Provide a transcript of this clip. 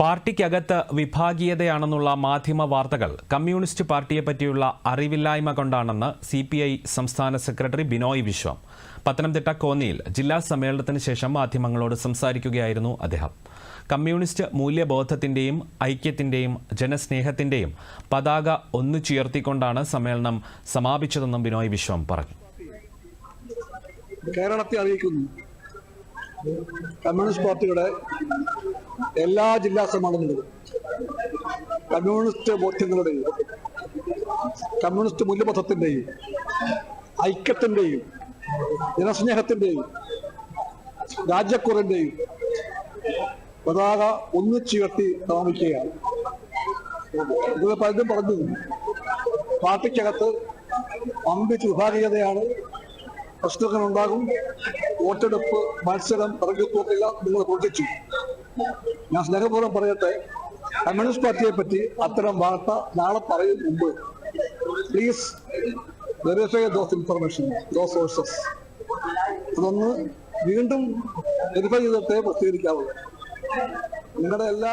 പാർട്ടിക്കകത്ത് വിഭാഗീയതയാണെന്നുള്ള മാധ്യമ വാർത്തകൾ കമ്മ്യൂണിസ്റ്റ് പാർട്ടിയെ പറ്റിയുള്ള അറിവില്ലായ്മ കൊണ്ടാണെന്ന് സി പി ഐ സംസ്ഥാന സെക്രട്ടറി ബിനോയ് വിശ്വം. പത്തനംതിട്ട കോന്നിയിൽ ജില്ലാ സമ്മേളനത്തിന് ശേഷം മാധ്യമങ്ങളോട് സംസാരിക്കുകയായിരുന്നു അദ്ദേഹം. കമ്മ്യൂണിസ്റ്റ് മൂല്യബോധത്തിന്റെയും ഐക്യത്തിന്റെയും ജനസ്നേഹത്തിന്റെയും പതാക ഒന്നുചുയർത്തിക്കൊണ്ടാണ് സമ്മേളനം സമാപിച്ചതെന്നും ബിനോയ് വിശ്വം പറഞ്ഞു. കേരളത്തെ അറിയിക്കുന്നു. കമ്മ്യൂണിസ്റ്റ് പാർട്ടിയുടെ എല്ലാ ജില്ലാ സമ്മേളനങ്ങളും കമ്മ്യൂണിസ്റ്റ് ബോധ്യങ്ങളുടെയും കമ്മ്യൂണിസ്റ്റ് മൂല്യബോധത്തിന്റെയും ഐക്യത്തിന്റെയും ജനസ്നേഹത്തിന്റെയും രാജ്യക്കുറിന്റെയും പതാക ഒന്നിച്ചുയർത്തി താമസിക്കുകയാണ് ഇത് പലരും പറഞ്ഞു പാർട്ടിക്കകത്ത് അമ്പിച്ച് വിഭാഗീയതയാണ് പ്രശ്നങ്ങൾ ഉണ്ടാകും വോട്ടെടുപ്പ് മത്സരം ഇറങ്ങിപ്പോക്കില്ല നിങ്ങൾ പ്രവർത്തിച്ചു. ഞാൻ സ്നേഹപൂർവം പറയട്ടെ. കമ്മ്യൂണിസ്റ്റ് പാർട്ടിയെ പറ്റി അത്തരം വാർത്ത നാളെ പറയും മുമ്പ്. Please verify those information those sources അതൊന്ന് വീണ്ടും വെരിഫൈ ചെയ്തിട്ടേ പ്രസിദ്ധീകരിക്കാവുള്ളൂ. നിങ്ങളുടെ എല്ലാ